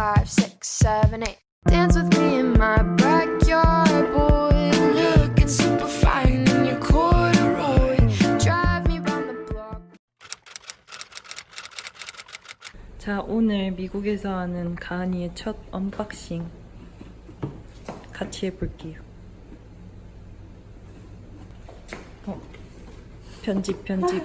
five, six, seven, eight. Dance with me in my backyard, boy. Looking super fine in your corduroy. Drive me round the block. 자, 오늘 미국에서 하는 가은이의 첫 언박싱 같이 해볼게요. 어, 편집, 편집.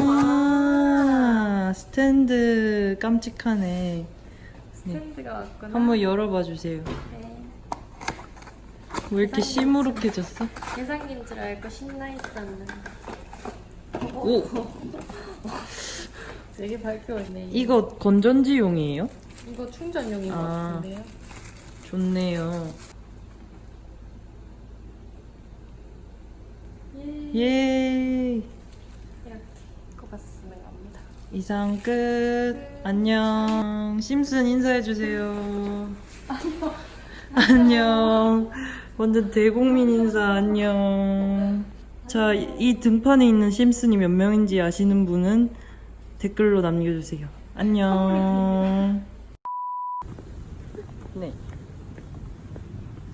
스탠드 깜찍하네. 스탠드가 왔구나. 한번 열어봐 주세요. 네. 왜 이렇게 시무룩해졌어? 계산기인 줄 알고 신나 있었는데. 오! 되게 밝게 왔네. 이거 건전지용이에요? 이거 충전용인 것 아. 같은데요? 좋네요. 예. 예. 이렇게 꼽아 쓰는 겁니다. 이상 끝. 안녕. 심슨 인사해주세요. 안녕. 완전 대국민 인사 안녕. 자, 이 등판에 있는 심슨이 몇 명인지 아시는 분은 댓글로 남겨주세요. 안녕. 네.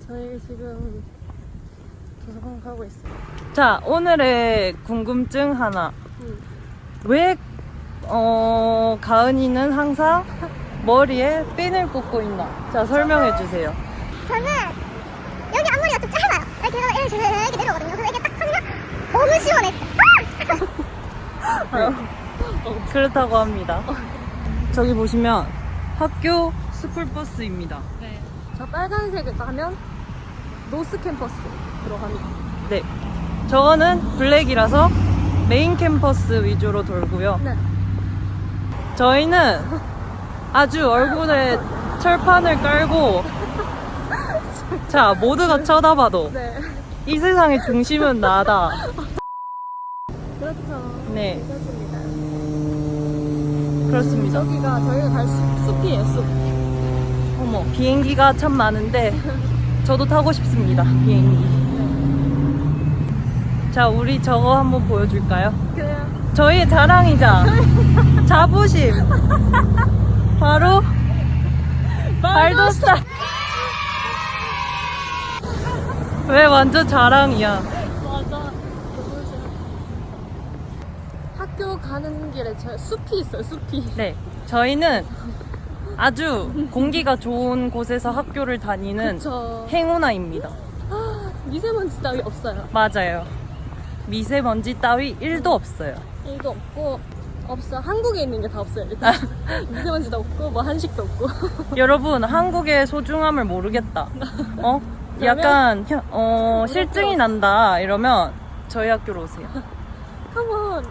저희 지금 도서관 가고 있어요. 자, 오늘의 궁금증 하나. 음. 왜, 어, 가은이는 항상 머리에 핀을 꽂고 있나? 자, 설명해 주세요. 저는 여기 앞머리가 좀 짧아요. 이렇게 해서 이렇게 이렇게 내려오거든요. 그래서 이게 딱 하면 너무 시원해. 네. 그렇다고 합니다. 저기 보시면 학교 스쿨버스입니다. 네. 저 빨간색을 가면 노스 캠퍼스 들어갑니다. 네. 저거는 블랙이라서 메인 캠퍼스 위주로 돌고요. 네. 저희는 아주 얼굴에 철판을 깔고 자, 모두가 쳐다봐도 네. 이 세상의 중심은 나다. 그렇죠. 네, 그렇습니다. 그렇습니다. 저기가 저희가 갈 숲, 숲이에요, 숲. 어머, 비행기가 참 많은데 저도 타고 싶습니다. 비행기. 자, 우리 저거 한번 보여줄까요? 그래요. 저희의 자랑이자 자부심. 바로 발도스타. 왜 완전 자랑이야? 맞아. 학교 가는 길에 저 숲이 있어요, 숲이. 네, 저희는 아주 공기가 좋은 곳에서 학교를 다니는 저 행운아입니다. 미세먼지 따위 없어요. 맞아요. 미세먼지 따위 1도 없어요. 일도 없고 없어. 한국에 있는 게 다 없어요. 일단 미세먼지도 없고 뭐 한식도 없고. 여러분, 한국의 소중함을 모르겠다. 어? 약간, 혀- 어, 실증이 난다. 이러면 저희 학교로 오세요. 컴온.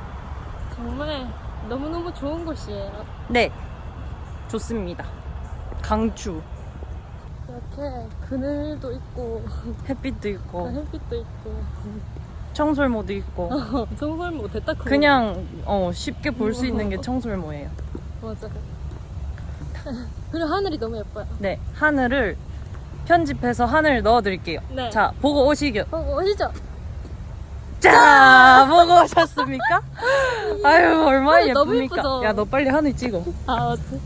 정말 너무 너무 좋은 곳이에요. 네. 좋습니다. 강추. 이렇게 그늘도 있고 햇빛도 있고, 햇빛도 있고 청설모도 있고. 뭐 됐다 그거. 그냥, 어, 쉽게 볼 수 있는 게 청설모예요. 맞아. 그리고 하늘이 너무 예뻐요. 네. 하늘을 편집해서 하늘 넣어드릴게요. 네. 자, 보고 오시죠. 보고 오시죠. 자, 보고 오셨습니까? 아유, 얼마나 하늘 너무 예쁩니까? 예쁘죠? 야, 너 빨리 하늘 찍어. 아 맞지.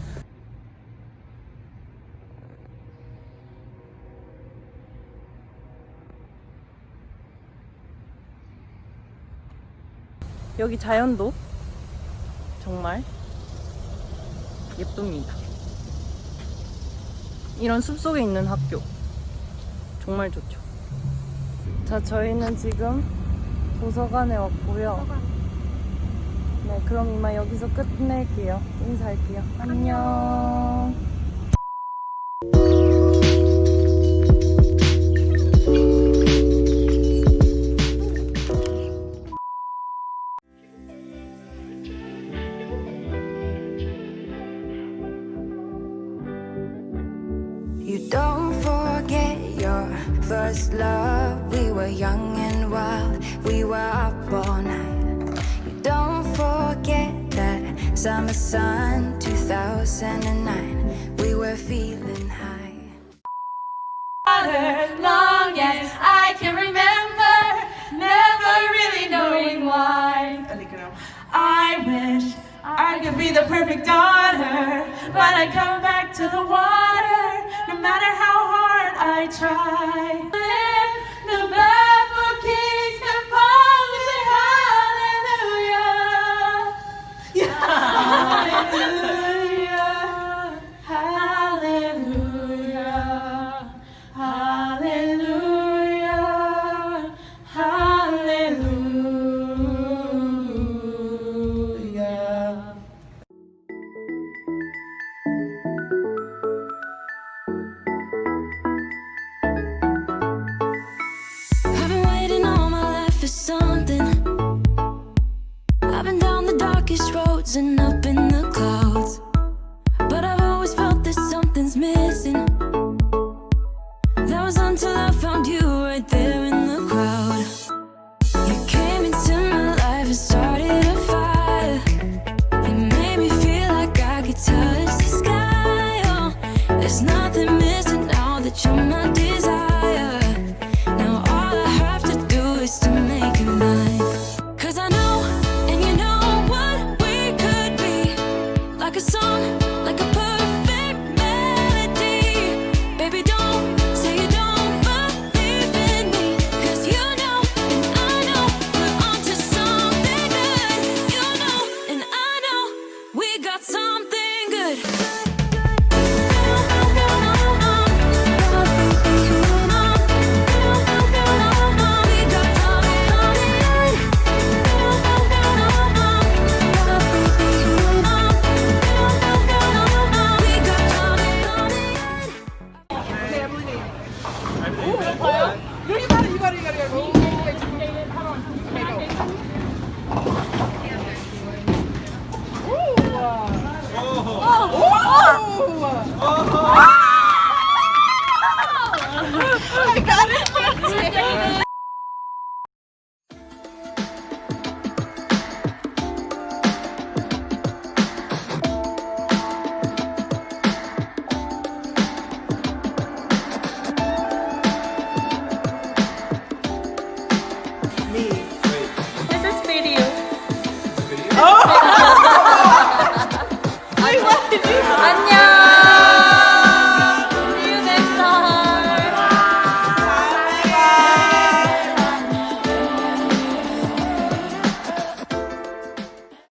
여기 자연도 정말 예쁩니다. 이런 숲속에 있는 학교 정말 좋죠. 자, 저희는 지금 도서관에 왔고요. 네, 그럼 이만 여기서 끝낼게요. 인사할게요. 안녕. Love. We were young and wild, we were up all night. You don't forget that summer sun 2009. We were feeling high. long as I can remember, never really knowing why. I wish I could be the perfect daughter, but I come back to the water, no matter how hard I try. and up